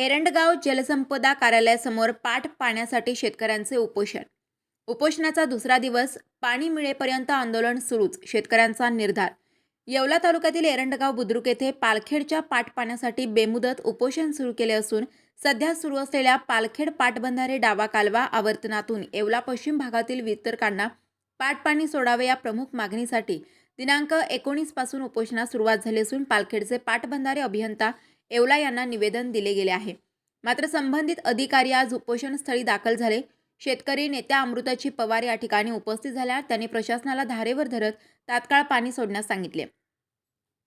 एरंडगाव जलसंपदा कार्यालयासमोर पाठ पाण्यासाठी शेतकऱ्यांचे उपोषण. उपोषणाचा दुसरा दिवस पाणी मिळेपर्यंत आंदोलन सुरूच शेतकऱ्यांचा निर्धार. येवला तालुक्यातील एरंडगाव बुद्रुक येथे पालखेडच्या पाट पाण्यासाठी बेमुदत उपोषण सुरू केले असून सध्या सुरू असलेल्या पालखेड पाटबंधारे डावा कालवा आवर्तनातून येवला पश्चिम भागातील वितरकांना पाटपाणी सोडावे या प्रमुख मागणीसाठी दिनांक एकोणीसपासून उपोषणास सुरुवात झाली असून पालखेडचे पाटबंधारे अभियंता येवला यांना निवेदन दिले गेले आहे. मात्र संबंधित अधिकारी आज उपोषणस्थळी दाखल झाले. शेतकरी नेत्या अमृताची पवार या ठिकाणी उपस्थित झाल्या. त्यांनी प्रशासनाला धारेवर धरत तात्काळ पाणी सोडण्यास सांगितले.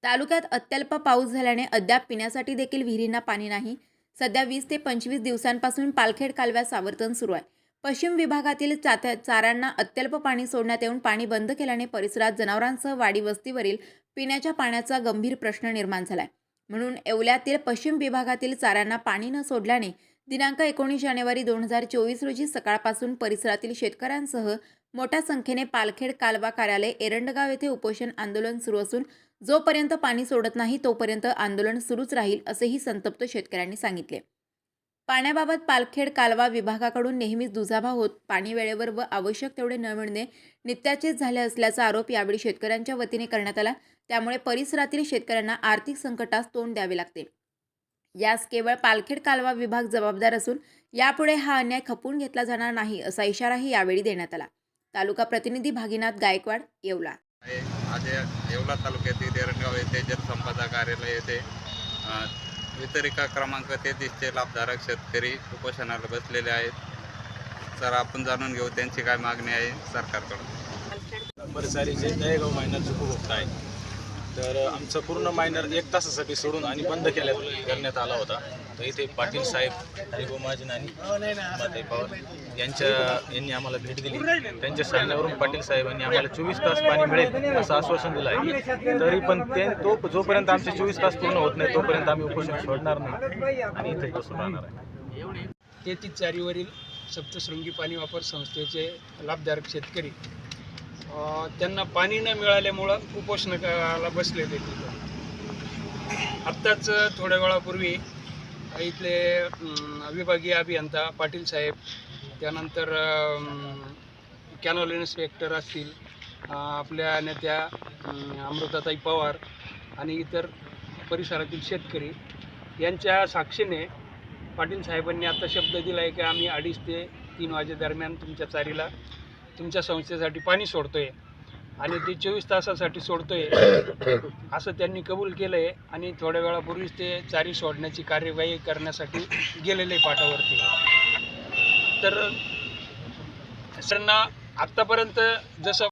तालुक्यात अत्यल्प पाऊस झाल्याने अद्याप पिण्यासाठी देखील विहिरींना पाणी नाही. सध्या वीस ते पंचवीस दिवसांपासून पालखेड कालव्यात सावर्तन सुरू आहे. पश्चिम विभागातील चात्या चाऱ्यांना अत्यल्प पाणी सोडण्यात येऊन पाणी बंद केल्याने परिसरात जनावरांसह वाडी वस्तीवरील पिण्याच्या पाण्याचा गंभीर प्रश्न निर्माण झाला आहे म्हणून येवल्यातील पश्चिम विभागातील चाऱ्यांना पाणी न सोडल्याने दिनांक एकोणीस जानेवारी दोन हजार चोवीस रोजी सकाळपासून परिसरातील शेतकऱ्यांसह मोठ्या संख्येने पालखेड कालवा कार्यालय एरंडगाव येथे उपोषण आंदोलन सुरू असून जोपर्यंत पाणी सोडत नाही तोपर्यंत आंदोलन सुरूच राहील असेही संतप्त शेतकऱ्यांनी सांगितले. पाण्याबाबत पालखेड कालवा विभागाकडून नेहमीच दुजाभा होत पाणी वेळेवर व आवश्यक तेवढे न मिळणे नित्याचेच झाले असल्याचा आरोप यावेळी शेतकऱ्यांच्या वतीने करण्यात आला. त्यामुळे परिसरातील शेतकऱ्यांना आर्थिक संकटास तोंड द्यावे लागते. यास केवळ पालखेड कालवा विभाग जबाबदार असून यापुढे हा अन्याय खपून घेतला जाणार नाही असा इशाराही यावेळी देण्यात आला. तालुका प्रतिनिधी भागीनाथ गायकवाड येवला. आज येवला तालुक्यातील एरंडगाव येथे जलसंपदा कार्यालय येथे वितरिका क्रमांक तेहतीसचे लाभधारक शेतकरी उपोषणाला बसलेले आहेत. तर आपण जाणून घेऊ त्यांची काय मागणी आहे सरकारकडून. आहे. तर आमचं पूर्ण मायनर एक तासासाठी सोडून आणि बंद केल्या करण्यात आला होता. तर इथे पाटील साहेब हरिभाऊ महाजन आणि माते पवार यांच्या यांनी आम्हाला भेट दिली. त्यांच्या सांगण्यावरून पाटील साहेबांनी आम्हाला चोवीस तास पाणी मिळेल असं आश्वासन दिलं आहे. तरी पण ते तो जोपर्यंत आमचे चोवीस तास पूर्ण होत नाही तोपर्यंत आम्ही उपोषण सोडणार नाही. आणि इथे बसून राहणार आहे. तेहतीस चारीवरील सप्तशृंगी पाणी वापर संस्थेचे लाभधारक शेतकरी त्यांना पाणी न मिळाल्यामुळं उपोषणाला बसलेले तिथं. आत्ताच थोड्या वेळापूर्वी इथले विभागीय अभियंता पाटील साहेब त्यानंतर कॅनॉल इन्स्पेक्टर असतील आपल्या नेत्या अमृताताई पवार आणि इतर परिसरातील शेतकरी यांच्या साक्षीने पाटील साहेबांनी आता शब्द दिला आहे की आम्ही अडीच ते तीन वाजेदरम्यान तुमच्या चारीला तुमच्या संस्थेसाठी पाणी सोडतोय आणि ते चोवीस तासासाठी सोडतोय असं त्यांनी कबूल केलं आहे आणि थोड्या वेळापूर्वीच ते चारी सोडण्याची कार्यवाही करण्यासाठी गेलेले पाटावरती. तर सरांना आत्तापर्यंत जसं